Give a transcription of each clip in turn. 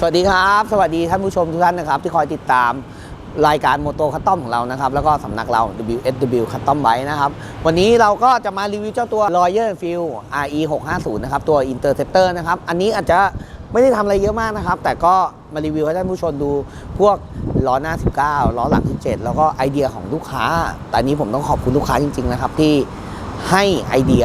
สวัสดีครับ สวัสดีท่านผู้ชมทุกท่านนะครับ ที่คอยติดตามรายการโมโตคัตตอมของเรานะครับ แล้วก็สำนักเรา WSW Custom Bike นะครับ วันนี้เราก็จะมารีวิวเจ้าตัว Royal Field RE 650นะครับ ตัว Interceptor นะครับ อันนี้อาจจะไม่ได้ทำอะไรเยอะมากนะครับ แต่ก็มารีวิวให้ท่านผู้ชมดูพวกล้อหน้า 19 ล้อหลัง 17 แล้วก็ไอเดียของลูกค้า แต่อันนี้ผมต้องขอบคุณลูกค้าจริง ๆ นะครับ ที่ให้ไอเดีย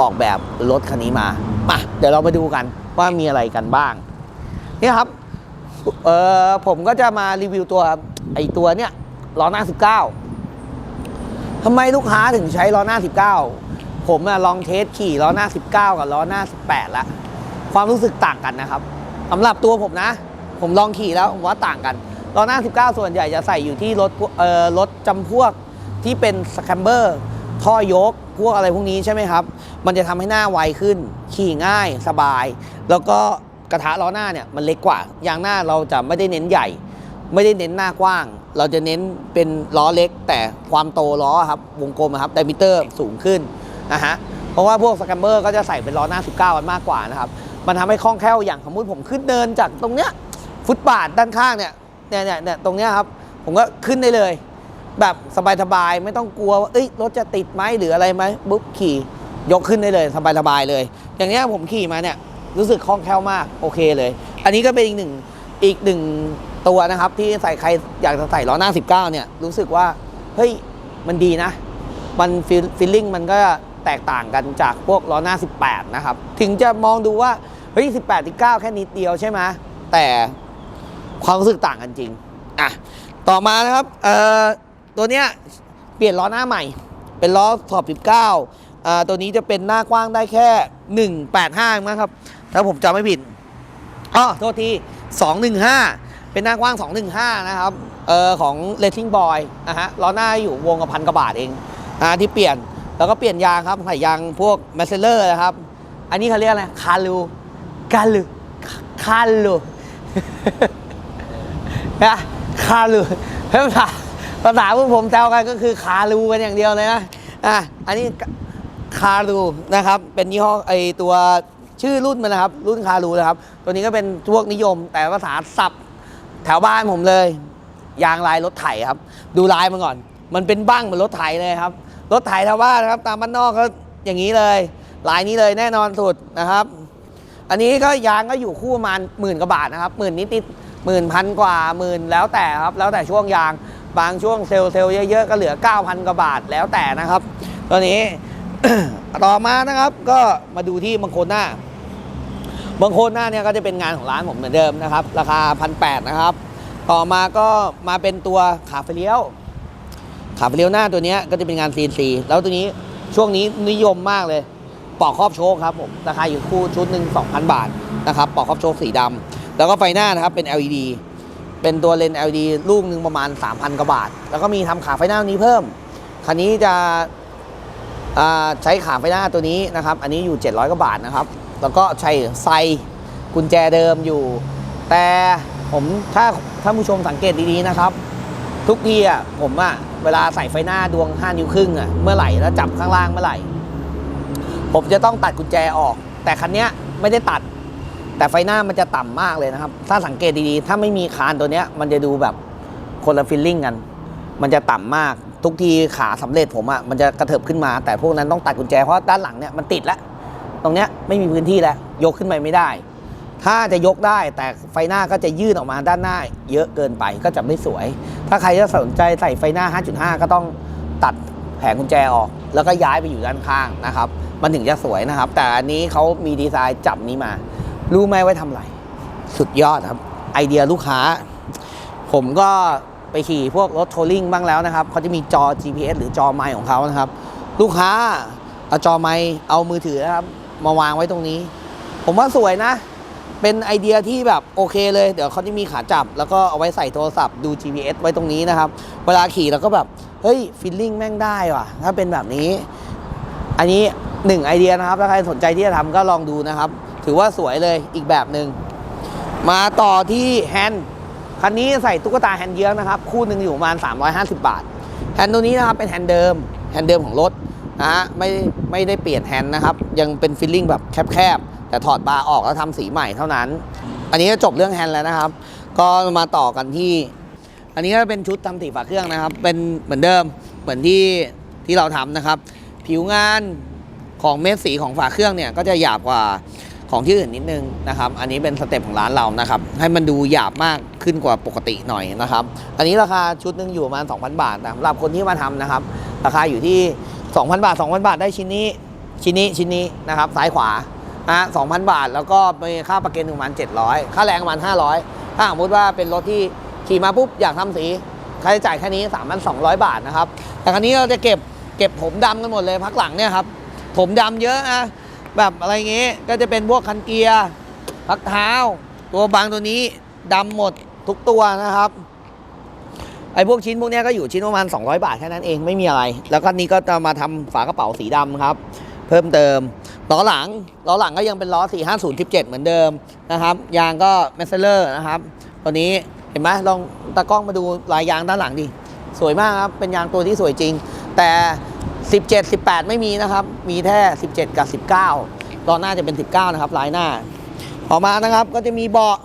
ออกแบบรถคันนี้มามาเดี๋ยวเราไปดูกันว่ามีอะไรกันบ้าง นี่ครับเออผมก็จะมารีวิวตัวไอตัวเนี่ยล้อหน้า 19ทำไมลูกค้าถึงใช้ล้อหน้า 19 ผมอะลองเทสขี่ล้อหน้า 19 กับล้อหน้า 18แล้วความรู้สึกต่างกันนะครับสำหรับตัวผมนะ ผมลองขี่แล้วผมว่าต่างกันล้อหน้า 19 ส่วนใหญ่จะใส่อยู่ที่รถเอ่อรถจำพวกที่เป็นสแคมเบอร์ท่อยกพวกอะไรพวกนี้ใช่ไหมครับ มันจะทำให้หน้าไวขึ้น ขี่ง่ายสบาย แล้วก็ กระทะล้อหน้าเนี่ยมันเล็กกว่ายางหน้าเราจะไม่ได้เน้นใหญ่ ไม่ได้เน้นหน้ากว้าง เราจะเน้นเป็นล้อเล็ก แต่ความโตล้อครับวงกลมครับไดมิเตอร์สูงขึ้นนะฮะเพราะว่าพวกสแคมเบอร์ก็จะใส่เป็นล้อหน้า 19กันมากกว่านะครับมันทำให้คล่องแคล่วอย่างสมมติผมขึ้นเดินจากตรงเนี้ยฟุตบาทด้านข้างเนี่ยเนี่ยเนี่ยเนี่ยตรงเนี้ยครับผมก็ขึ้นได้เลย แบบสบายๆไม่ต้องกลัวว่าเอ้ยรถจะติดไหมหรืออะไรไหมปุ๊บขี่ยกขึ้นได้เลยสบายๆเลย อย่างเนี้ยผมขี่มาเนี่ย รู้สึกคล่องแคล่วมากโอเคเลย อันนี้ก็เป็นอีกหนึ่งอีกหนึ่งตัวนะครับที่ใส่ใครอยากจะใส่ล้อหน้า 19 เนี่ยรู้สึกว่าเฮ้ยมันดีนะ มันฟีลลิ่งมันก็แตกต่างกันจากพวกล้อหน้า 18 นะครับ ถึงจะมองดูว่าเฮ้ย 18 19 แค่นิดเดียวใช่ไหมแต่ความรู้สึกต่างกันจริงอะต่อมานะครับเอ่อตัวเนี้ยเปลี่ยนล้อหน้าใหม่ เป็นล้อขอบ 19อ่าตัวนี้จะเป็นหน้ากว้างได้แค่ 185มั้งครับ ถ้าผมจำไม่ผิดอ๋อโทษที215 เป็นหน้ากว้าง 215 นะครับเออของ Racing Boy นะฮะล้อหน้าอยู่วงกับพันกว่าบาทเองอ่าที่เปลี่ยนแล้วก็เปลี่ยนยางครับใส่ยางพวก m a s เซอร์นะครับ อันนี้เขาเรียกอะไรคารูคารูคารูนะคารูภาษาภาษาพวกผมแซวกันก็คือคารูกันอย่างเดียวเลยนะอะอันนี้คารูนะครับ เป็นยี่ห้อไอตัว ชื่อรุ่นมันนะครับ รุ่นคารูนะครับ ตัวนี้ก็เป็นพวกนิยม แต่ภาษาศัพท์แถวบ้านผมเลย ยางลายรถไถครับ ดูลายมันก่อน มันเป็นบ้างเหมือนรถไถเลยครับ รถไถแถวบ้านนะครับ ตามบ้านนอกก็อย่างนี้เลย ลายนี้เลยแน่นอนสุดนะครับ อันนี้ก็ยางก็อยู่คู่ประมาณหมื่นกว่าบาทนะครับหมื่นนิดนิดหมื่นพันกว่าหมื่นแล้วแต่ครับ แล้วแต่ช่วงยาง บางช่วงเซลล์เซลล์เยอะๆก็เหลือ 9,000กว่าบาทแล้วแต่นะครับ ตัวนี้ต่อมานะครับก็มาดูที่บางโคนหน้า บางโคนหน้าเนี่ยก็จะเป็นงานของร้านผมเหมือนเดิมนะครับ ราคาพันแนะครับ ต่อมาก็มาเป็นตัวขาไฟเลี้ยว ขาไฟเลี้ยวหน้าตัวนี้ก็จะเป็นงาน CNC แล้วตัวนี้ช่วงนี้นิยมมากเลยปอกครอบโชคครับผมราคาอยู่คู่ชุดหนึ่ง2,000 บาทนะครับปอกครอบโชคสีดำแล้วก็ไฟหน้านะครับเป็น LED เป็นตัวเลนส์ LED ลูกหนึ่งประมาณ 3,000 กว่าบาท แล้วก็มีทำขาไฟหน้านี้เพิ่ม คันนี้จะใช้ขาไฟหน้าตัวนี้นะครับ อันนี้อยู่ 700 กว่าบาทนะครับ แล้วก็ใช้ไซกุญแจเดิมอยู่ แต่ผมถ้าถ้าผู้ชมสังเกตดีๆนะครับ ทุกทีอะผมอะเวลาใส่ไฟหน้าดวง 5 นิ้วครึ่งอะเมื่อไหร่แล้วจับข้างล่างเมื่อไหร่ ผมจะต้องตัดกุญแจออก แต่คันเนี้ยไม่ได้ตัด แต่ไฟหน้ามันจะต่ำมากเลยนะครับ ถ้าสังเกตดีๆ ถ้าไม่มีคานตัวเนี้ยมันจะดูแบบคนละฟิลลิ่งกัน มันจะต่ำมาก ทุกทีขาสำเร็จผมอะ่ะมันจะกระเถิบขึ้นมา แต่พวกนั้นต้องตัดกุญแจเพราะด้านหลังเนี่ยมันติดแล้ว ตรงเนี้ยไม่มีพื้นที่แล้วยกขึ้นไปไม่ได้ ถ้าจะยกได้แต่ไฟหน้าก็จะยื่นออกมาด้านหน้า เยอะเกินไปก็จะไม่สวย ถ้าใครจะสนใจใส่ไฟหน้า 5.5 ก็ต้องตัดแผงกุญแจออก แล้วก็ย้ายไปอยู่ด้านข้างนะครับ มันถึงจะสวยนะครับ แต่อันนี้เขามีดีไซน์จับนี้มา รู้ไหมว่าทำอะไร สุดยอดครับ ไอเดียลูกค้า ผมก็ไปขี่พวกรถโทลิ่งบ้างแล้วนะครับเขาจะมีจอ GPS หรือจอไมค์ของเขานะครับ ลูกค้าเอาจอไมค์เอามือถือนะครับ มาวางไว้ตรงนี้ ผมว่าสวยนะ เป็นไอเดียที่แบบโอเคเลย เดี๋ยวเขาจะมีขาจับ แล้วก็เอาไว้ใส่โทรศัพท์ดู GPS ไว้ตรงนี้นะครับ เวลาขี่เราก็แบบ เฮ้ยฟีลลิ่งแม่งได้ว่ะ ถ้าเป็นแบบนี้ อันนี้หนึ่งไอเดียนะครับ ถ้าใครสนใจที่จะทำก็ลองดูนะครับ ถือว่าสวยเลยอีกแบบหนึ่ง มาต่อที่แฮนด์คันนี้ใส่ตุ๊กตาแฮนด์เยื้องนะครับ คู่หนึ่งอยู่ประมาณ 350 บาท แฮนด์ตัวนี้นะครับเป็นแฮนด์เดิม แฮนด์เดิมของรถ นะฮะไม่ไม่ได้เปลี่ยนแฮนด์นะครับ ยังเป็นฟิลลิ่งแบบแคบๆ แต่ถอดบาร์ออกแล้วทำสีใหม่เท่านั้น อันนี้ก็จบเรื่องแฮนด์แล้วนะครับ ก็มาต่อกันที่ อันนี้ก็เป็นชุดทำสีฝาเครื่องนะครับ เป็นเหมือนเดิมเหมือนที่ที่เราทำนะครับ ผิวงานของเม็ดสีของฝาเครื่องเนี่ยก็จะหยาบกว่าของที่อื่นนิดนึงนะครับ อันนี้เป็นสเต็ปของร้านเรานะครับ ให้มันดูหยาบมากขึ้นกว่าปกติหน่อยนะครับ อันนี้ราคาชุดหนึงอยู่ประมาณ 2,000 บาทนะสำหรับคนที่มาทำนะครับ ราคาอยู่ที่ 2,000 บาท 2,000 บาทได้ชิ้นนี้ ชิ้นนี้ ชิ้นนี้นะครับ ซ้ายขวานะ2,000 บาท แล้วก็มีค่าประกันประมาณ 700 ค่าแรงประมาณ 500 ถ้าสมมติว่าเป็นรถที่ขี่มาปุ๊บอยากทำสี ค่าใช้จ่ายแค่นี้ 3,200 บาทนะครับ แต่ครั้นี้เราจะเก็บ เก็บผมดำกันหมดเลยพักหลังเนี่ยครับ ผมดำเยอะนะ แบบอะไรเงี้ย ก็จะเป็นพวกคันเกียร์ พักเท้า ตัวบางตัวนี้ดำหมดทุกตัวนะครับ ไอ้พวกชิ้นพวกเนี้ยก็อยู่ชิ้นประมาณ 200 บาทแค่นั้นเองไม่มีอะไร แล้วก็นี้ก็จะมาทำฝากระเป๋าสีดำครับ เพิ่มเติมล้อหลังล้อหลังก็ยังเป็นล้อ 450 17 เหมือนเดิมนะครับ ยางก็เมสเซอร์นะครับตัวนี้เห็นไหมลองตากล้องมาดูลายยางด้านหลังดิสวยมากครับเป็นยางตัวที่สวยจริง แต่ 17 18 ไม่มีนะครับ มีแค่17 กับ 19ตอนหน้าจะเป็น 19 นะครับลายหน้าต่อมานะครับก็จะมีเบาะ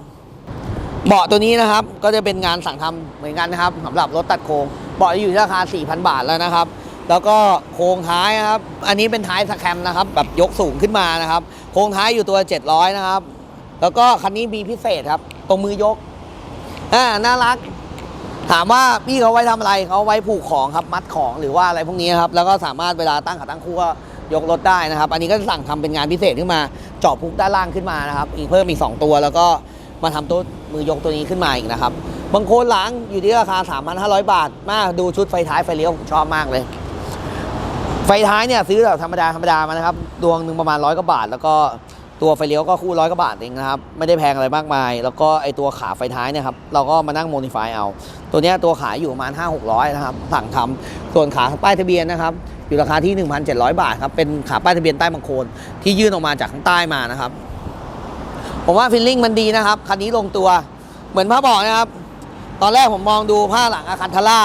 เบาะตัวนี้นะครับก็จะเป็นงานสั่งทำเหมือนกันนะครับสำหรับรถตัดโค้งเบาะอยู่ที่ราคา 4,000 บาทแล้วนะครับ แล้วก็โครงท้ายนะครับ อันนี้เป็นท้ายสแคมนะครับแบบยกสูงขึ้นมานะครับ โครงท้ายอยู่ตัว 700 นะครับ แล้วก็คันนี้มีพิเศษครับ ตรงมือยกอ่าน่ารัก ถามว่าพี่เขาไว้ทำอะไรเขาไว้ผูกของครับมัดของหรือว่าอะไรพวกนี้ครับแล้วก็สามารถเวลาตั้งขาตั้งคู่ก็ยกรถได้นะครับ อันนี้ก็สั่งทำเป็นงานพิเศษขึ้นมาเจาะพุกด้านล่างขึ้นมานะครับ อีกเพิ่มอีก 2 ตัว แล้วก็มาทำตัว มือยกตัวนี้ขึ้นมาอีกนะครับบางโคนหลังอยู่ที่ราคา 3,500 บาท มาดูชุดไฟท้ายไฟเลี้ยวผมชอบมากเลย ไฟท้ายเนี่ยซื้อแบบธรรมดาธรรมดามานะครับดวงหนึ่งประมาณร้อยกว่าบาท แล้วก็ตัวไฟเลี้ยวก็คู่ร้อยกว่าบาทเองนะครับไม่ได้แพงอะไรมากมาย แล้วก็ไอตัวขาไฟท้ายเนี่ยครับเราก็มานั่งโมดิฟายเอา ตัวเนี้ยตัวขายอยู่ประมาณ 5 600นะครับสั่งทำส่วนขาป้ายทะเบียนนะครับอยู่ราคาที่ 1,700 บาทครับเป็นขาป้ายทะเบียนใต้บางโคนที่ยื่นออกมาจากข้างใต้มานะครับ ผมว่าฟิลลิ่งมันดีนะครับ คันนี้ลงตัว เหมือนผ้าบอกนะครับ ตอนแรกผมมองดูผ้าหลังอาคันทาร่า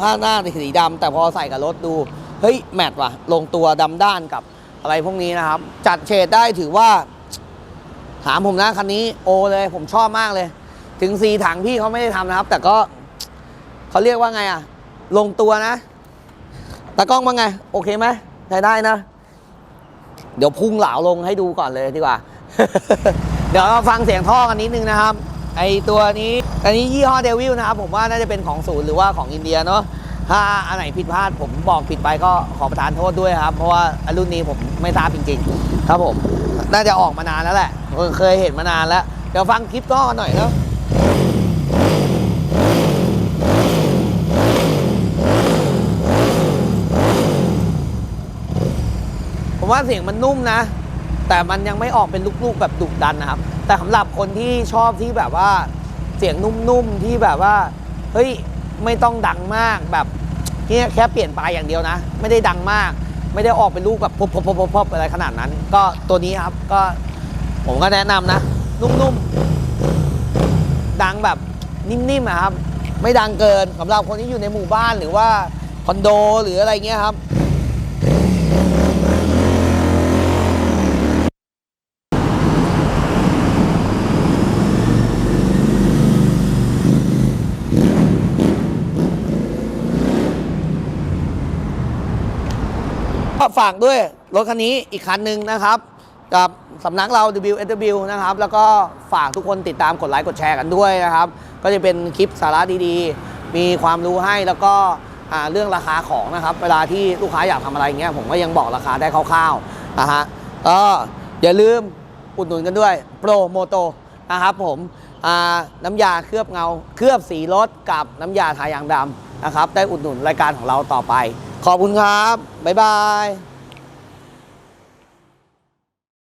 ผ้าหน้าสีดำแต่พอใส่กับรถดู เฮ้ย แมทว่ะ ลงตัวดำด้านกับอะไรพวกนี้นะครับ จัดเฉดได้ถือว่า ถามผมนะคันนี้โอเลยผมชอบมากเลย ถึงสีถังพี่เขาไม่ได้ทำนะครับ แต่ก็เขาเรียกว่าไงอะลงตัวนะตากล้องว่าไง โอเคไหมใช้ได้นะ เดี๋ยวพุ่งเหลาลงให้ดูก่อนเลยดีกว่า ดี๋ยวเราฟังเสียงท่อกันนิดนึงนะครับ ไอตัวนี้ อันนี้ยี่ห้อเดวิลนะครับผมว่าน่าจะเป็นของศูนย์หรือว่าของอินเดียเนาะ ถ้าอันไหนผิดพลาดผมบอกผิดไปก็ขอประทานโทษด้วยครับ เพราะว่ารุ่นนี้ผมไม่ทราบจริง ๆ ครับผม น่าจะออกมานานแล้วแหละเออเคยเห็นมานานแล้ว เดี๋ยวฟังคลิปท่อกันหน่อยเนาะผมว่าเสียงมันนุ่มนะ แต่มันยังไม่ออกเป็นลูกๆแบบดุดันนะครับ แต่สำหรับคนที่ชอบที่แบบว่าเสียงนุ่มๆที่แบบว่าเฮ้ยไม่ต้องดังมากแบบที่แค่เปลี่ยนปลายอย่างเดียวนะ ไม่ได้ดังมาก ไม่ได้ออกเป็นลูกแบบพบพบพบพบอะไรขนาดนั้น ก็ตัวนี้ครับก็ผมก็แนะนำนะ นุ่มๆ ดังแบบนิ่มๆอะครับ ไม่ดังเกินสำหรับคนที่อยู่ในหมู่บ้านหรือว่าคอนโดหรืออะไรเงี้ยครับ็ฝากด้วยรถคันนี้อีกคันหนึ่งนะครับ กับสำนักเรา WSW นะครับ แล้วก็ฝากทุกคนติดตามกดไลค์กดแชร์กันด้วยนะครับ ก็จะเป็นคลิปสาระดีๆ มีความรู้ให้แล้วก็เรื่องราคาของนะครับ เวลาที่ลูกค้าอยากทำอะไรเงี้ยผมก็ยังบอกราคาได้คร่าวๆนะฮะก็อย่าลืมอุดหนุนกันด้วยโปรโมโตนะครับผมน้ำยาเคลือบเงา เคลือบสีรถกับน้ำยาทายางดำนะครับ ได้อุดหนุนรายการของเราต่อไป ขอบคุณครับ บ๊ายบาย